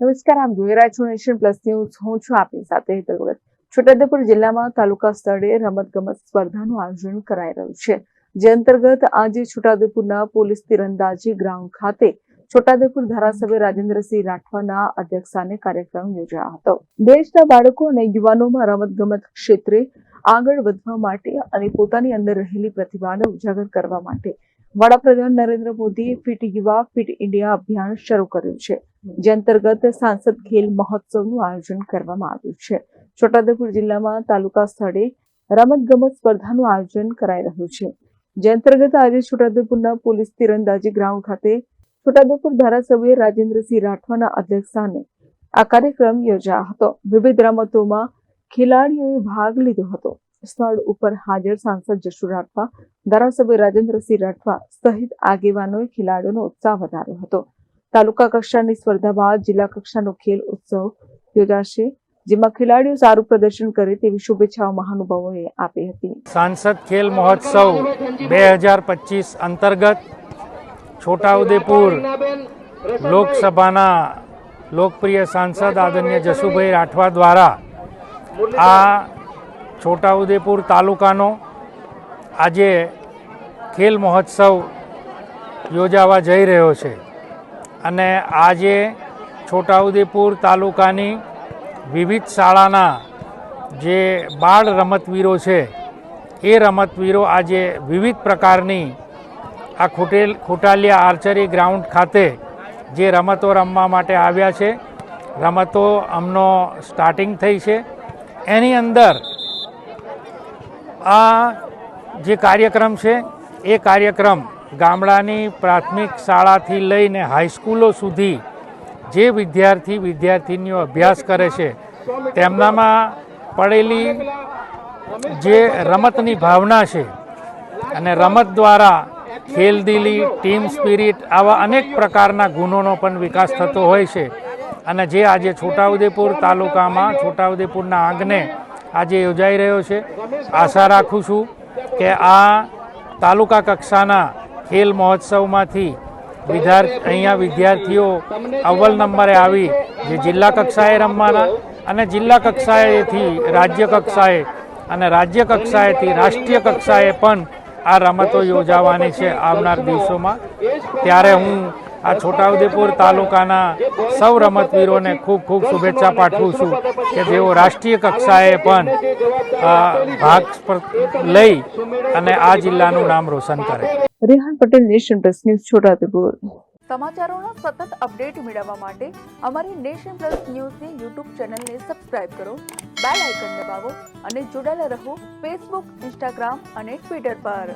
નમસ્કાર, આમ જોઈ રહ્યા નેશન પ્લસ ન્યૂઝ. હું છું આપની સાથે હેતલ ભગત. છોટાઉદેપુર જિલ્લામાં તાલુકા સ્તરે રમતગમત સ્પર્ધાનું આયોજન કરાઈ રહ્યું છે. જે અંતર્ગત આજે છોટાઉદેપુરના પોલીસ તીરંદાજી ગ્રાઉન્ડ ખાતે છોટાઉદેપુર ધારાસભ્ય રાજેન્દ્રસિંહ રાઠવાના અધ્યક્ષસ્થાને કાર્યક્રમ યોજાયો હતો. દેશના બાળકો અને યુવાનોમાં રમતગમત ક્ષેત્રે આગળ વધવા માટે અને પોતાની અંદર રહેલી પ્રતિભાને ઉજાગર કરવા માટે વડાપ્રધાન નરેન્દ્ર મોદીએ ફિટ યુવા, ફિટ ઇન્ડિયા અભિયાન શરૂ કર્યું છે. જે અંતર્ગત સાંસદ ખેલ મહોત્સવનું આયોજન કરવામાં આવ્યું છે. છોટાઉદેપુર જિલ્લામાં તાલુકા સ્થળે રમતગમત સ્પર્ધાનું આયોજન કરાઈ રહ્યું છે. જે અંતર્ગત આજે છોટાઉદેપુરના પોલીસ તીરંદાજી ગ્રાઉન્ડ ખાતે છોટાઉદેપુર ધારાસભ્ય રાજેન્દ્રસિંહ રાઠવાના અધ્યક્ષસ્થાને આ કાર્યક્રમ યોજાયો હતો. વિવિધ રમતોમાં ખેલાડીઓએ ભાગ લીધો હતો. સ્થળ ઉપર હાજર સાંસદ જશુ રાઠવા, ધારાસભ્ય રાજેન્દ્રસિંહ રાઠવા સહિત આગેવાનોએ ખેલાડીઓનો ઉત્સાહ વધાર્યો હતો. તાલુકા કક્ષાની સ્પર્ધા બાદ જિલ્લા કક્ષાનો ખેલ ઉત્સવ યોજાશે, જેમાં ખેલાડીઓ સારું પ્રદર્શન કરે તેવી શુભેચ્છાઓ મહાનુભાવોએ આપી હતી. સાંસદ ખેલ મહોત્સવ બે હજાર પચીસ અંતર્ગત છોટાઉદેપુર લોકસભાના લોકપ્રિય સાંસદ આદરણીય જસુભાઈ રાઠવા દ્વારા આ છોટાઉદેપુર તાલુકાનો આજે ખેલ મહોત્સવ યોજાવા જઈ રહ્યો છે. અને આજે છોટાઉદેપુર તાલુકાની વિવિધ શાળાના જે બાળ રમતવીરો છે, એ રમતવીરો આજે વિવિધ પ્રકારની આ ખોટેલ, ખોટાલિયા આર્ચરી ગ્રાઉન્ડ ખાતે જે રમતો રમવા માટે આવ્યા છે. રમતો અમનો સ્ટાર્ટિંગ થઈ છે. એની અંદર આ જે કાર્યક્રમ છે, એ કાર્યક્રમ ગામડાની પ્રાથમિક શાળાથી લઈને હાઈસ્કૂલો સુધી જે વિદ્યાર્થી વિદ્યાર્થીનીઓ અભ્યાસ કરે છે, તેમનામાં પડેલી જે રમતની ભાવના છે અને રમત દ્વારા ખેલદિલી, ટીમ સ્પિરિટ આવા અનેક પ્રકારના ગુણોનો પણ વિકાસ થતો હોય છે. અને જે આજે છોટાઉદેપુર તાલુકામાં, છોટાઉદેપુરના આંગણે આજે યોજાઈ રહ્યો છે. આશા રાખું છું કે આ તાલુકા કક્ષાના ખેલ મહોત્સવમાંથી વિદ્યાર્થી અહીંયા વિદ્યાર્થીઓ અવ્વલ નંબરે આવી, જે જિલ્લા કક્ષાએ રમવાના અને જિલ્લા કક્ષાએથી રાજ્ય કક્ષાએ અને રાજ્ય કક્ષાએથી રાષ્ટ્રીય કક્ષાએ પણ આ રમતો યોજાવાની છે આવનાર દિવસોમાં. ત્યારે હું આ છોટાઉદેપુર તાલુકાના સૌ રમતવીરોને ખૂબ ખૂબ શુભેચ્છા પાઠવું છું કે જેઓ રાષ્ટ્રીય કક્ષાએ પણ ભાગ સ્પર- લઈ અને આ જિલ્લાનું નામ રોશન કરે. Rehan Patel nation plus news Chhotaudepur. સમાચારોના સતત અપડેટ મેળવવા માટે અમારી નેશન પ્લસ ન્યૂઝની યુટ્યુબ ચેનલને સબસ્ક્રાઇબ કરો બેલ આઇકન દબાવો અને જોડાયેલા રહો ફેસબુક ઇન્સ્ટાગ્રામ અને ટ્વિટર પર.